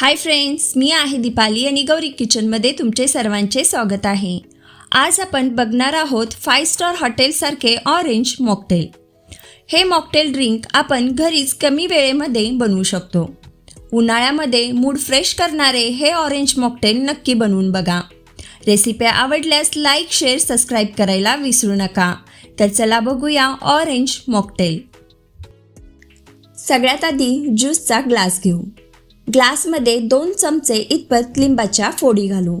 Hi friends मी आहे दीपाली आणि गौरी किचनमध्ये तुमचे सर्वांचे स्वागत आहे. आज आपण बघणार आहोत फाय स्टार हॉटेलसारखे ऑरेंज मॉकटेल हे मॉकटेल ड्रिंक आपण घरीच कमी वेळेमध्ये बनवू शकतो. उन्हाळ्यामध्ये मूड फ्रेश करणारे हे ऑरेंज मॉकटेल नक्की बनवून बघा. रेसिपी आवडल्यास लाईक शेअर सबस्क्राईब करायला विसरू नका. तर चला बघूया ऑरेंज मॉकटेल सगळ्यात आधी ज्यूसचा ग्लास घेऊ. ग्लासमध्ये दोन चमचे इतपत लिंबाच्या फोडी घालू.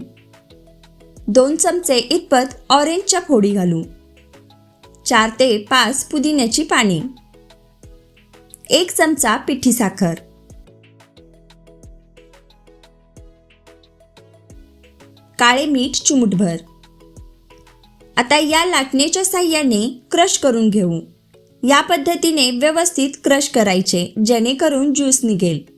दोन चमचे इतपत ऑरेंजच्या फोडी घालू. चार ते पाच पुदिन्याची पाने एक चमचा पिठी साखर. काळे मीठ चिमूटभर. आता या लाटणेच्या साह्याने क्रश करून घेऊ. या पद्धतीने व्यवस्थित क्रश करायचे जेणेकरून ज्यूस निघेल.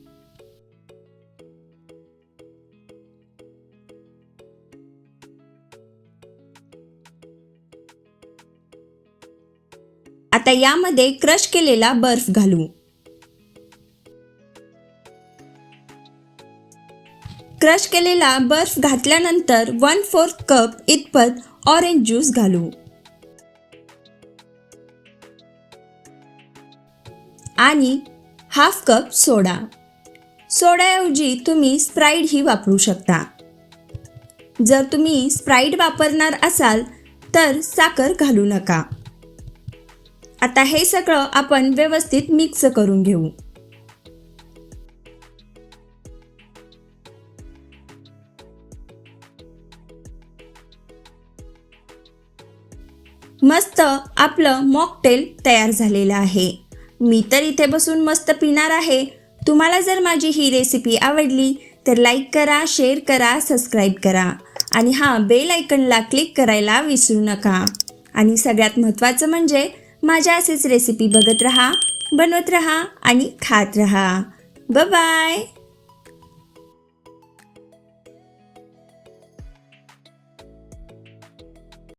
आता यामध्ये क्रश केलेला बर्फ घालू. क्रश केलेला बर्फ घातल्यानंतर वन फोर्थ कप इतपत ऑरेंज ज्यूस घालू. आणि हाफ कप सोडा. सोड्याऐवजी तुम्ही स्प्राईड ही वापरू शकता. जर तुम्ही स्प्राईड वापरणार असाल तर साखर घालू नका. आता हे सगळं आपण व्यवस्थित मिक्स करून घेऊ. मस्त आपलं मॉकटेल तयार झालेलं आहे. मी तर इथे बसून मस्त पिणार आहे. तुम्हाला जर माझी ही रेसिपी आवडली तर लाईक करा शेअर करा सबस्क्राईब करा. आणि हां बेल आयकनला क्लिक करायला विसरू नका. आणि सगळ्यात महत्त्वाचं म्हणजे माझ्या असेच रेसिपी बघत रहा बनवत रहा आणि खात रहा. बाय